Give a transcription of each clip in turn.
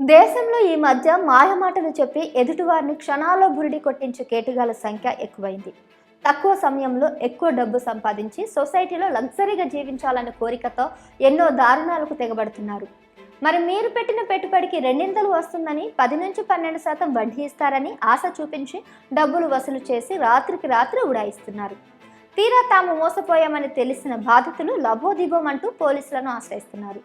దేశంలో ఈ మధ్య మాయమాటలు చెప్పి ఎదుటివారిని క్షణాల్లో బురిడి కొట్టించే కేటుగాల సంఖ్య ఎక్కువైంది. తక్కువ సమయంలో ఎక్కువ డబ్బు సంపాదించి సొసైటీలో లగ్జరీగా జీవించాలనే కోరికతో ఎన్నో దారుణాలకు తెగబడుతున్నారు. మరి మీరు పెట్టిన పెట్టుబడికి రెండింతలు వస్తుందని పది నుంచి పన్నెండు శాతం వడ్డీ ఇస్తారని ఆశ చూపించి డబ్బులు వసూలు చేసి రాత్రికి రాత్రి ఉడాయిస్తున్నారు. తీరా తాము మోసపోయామని తెలిసిన బాధితులు లభోదిబోమంటూ పోలీసులను ఆశ్రయిస్తున్నారు.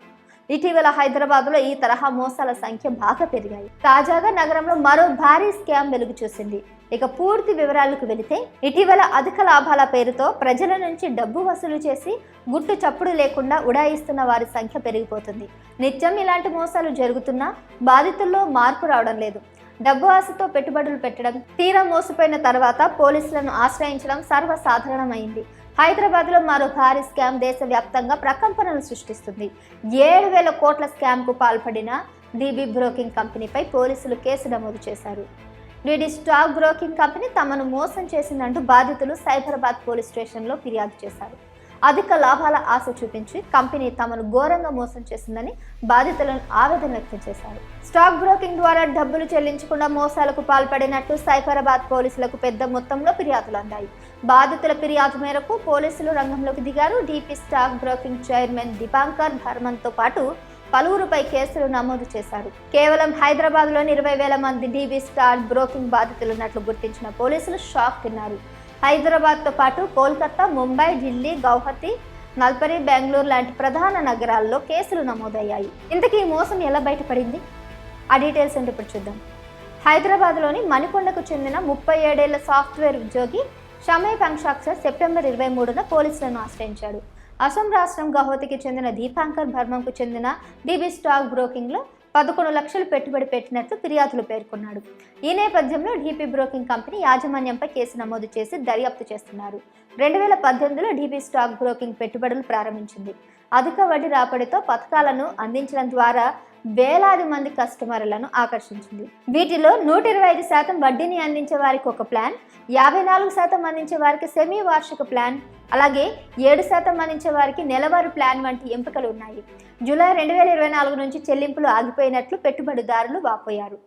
ఇటీవల హైదరాబాద్లో ఈ తరహా మోసాల సంఖ్య బాగా పెరిగాయి. తాజాగా నగరంలో మరో భారీ స్కామ్ వెలుగు చూసింది. ఇక పూర్తి వివరాలకు వెళితే ఇటీవల అధిక లాభాల పేరుతో ప్రజల నుంచి డబ్బు వసూలు చేసి గుట్టు చప్పుడు లేకుండా ఉడాయిస్తున్న వారి సంఖ్య పెరిగిపోతుంది. నిత్యం ఇలాంటి మోసాలు జరుగుతున్నా బాధితుల్లో మార్పు రావడం లేదు. డబ్బు ఆశతో పెట్టుబడులు పెట్టడం తీరా మోసపోయిన తర్వాత పోలీసులను ఆశ్రయించడం సర్వసాధారణమైంది. హైదరాబాద్లో మరో భారీ స్కామ్ దేశవ్యాప్తంగా ప్రకంపనలు సృష్టిస్తుంది. ఏడు వేల కోట్ల స్కామ్కు పాల్పడిన డీబీ బ్రోకింగ్ కంపెనీపై పోలీసులు కేసు నమోదు చేశారు. డీడీ స్టాక్ బ్రోకింగ్ కంపెనీ తమను మోసం చేసిందంటూ బాధితులు సైబరాబాద్ పోలీస్ స్టేషన్లో ఫిర్యాదు చేశారు. అధిక లాభాల ఆశ చూపించి కంపెనీ తమను ఘోరంగా మోసం చేసిందని బాధితులను ఆవేదన వ్యక్తం చేశారు. స్టాక్ బ్రోకింగ్ ద్వారా డబ్బులు చెల్లించకుండా మోసాలకు పాల్పడినట్టు సైబరాబాద్ పోలీసులకు పెద్ద మొత్తంలో ఫిర్యాదులు అందాయి. బాధితుల ఫిర్యాదు మేరకు పోలీసులు రంగంలోకి దిగారు. DP stock broking chairman Deepankar ధర్మన్తో పాటు పలువురుపై కేసులు నమోదు చేశారు. కేవలం హైదరాబాద్లోని ఇరవై వేల మంది డీబీ స్టార్ బ్రోకింగ్ బాధితులున్నట్లు గుర్తించిన పోలీసులు షాక్ తిన్నారు. హైదరాబాద్తో పాటు కోల్కతా ముంబై ఢిల్లీ గౌహతి నల్పరి బెంగళూరు లాంటి ప్రధాన నగరాల్లో కేసులు నమోదయ్యాయి. ఇంతకీ ఈ మోసం ఎలా బయటపడింది? ఆ డీటెయిల్స్ ఏంటి ఇప్పుడు చూద్దాం. హైదరాబాద్లోని మణికొండకు చెందిన ముప్పై ఏడేళ్ళ సాఫ్ట్వేర్ ఉద్యోగి షమయ్ పంక్షాక్షర్ సెప్టెంబర్ ఇరవై మూడున పోలీసులను ఆశ్రయించాడు. అసోం రాష్ట్రం గౌహతికి చెందిన దీపాంకర్ భర్మంకు చెందిన డీబీ స్టాక్ బ్రోకింగ్లో పదకొండు లక్షలు పెట్టుబడి పెట్టినట్లు ఫిర్యాదులు పేర్కొన్నాడు. ఈ నేపథ్యంలో డీపీ బ్రోకింగ్ కంపెనీ యాజమాన్యంపై కేసు నమోదు చేసి దర్యాప్తు చేస్తున్నారు. రెండు వేల పద్దెనిమిదిలో డీపీ స్టాక్ బ్రోకింగ్ పెట్టుబడులు ప్రారంభించింది. అధిక వడ్డీ రాబడితో పథకాలను అందించడం ద్వారా వేలాది మంది కస్టమర్లను ఆకర్షించింది. వీటిలో నూట ఇరవై ఐదు శాతం వడ్డీని అందించే వారికి ఒక ప్లాన్ యాభై నాలుగు శాతం అందించే వారికి సెమీ వార్షిక ప్లాన్ అలాగే ఏడు శాతం అందించే వారికి నెలవారు ప్లాన్ వంటి ఎంపికలు ఉన్నాయి. జూలై రెండు వేల ఇరవై నాలుగు నుంచి చెల్లింపులు ఆగిపోయినట్లు పెట్టుబడిదారులు వాపోయారు.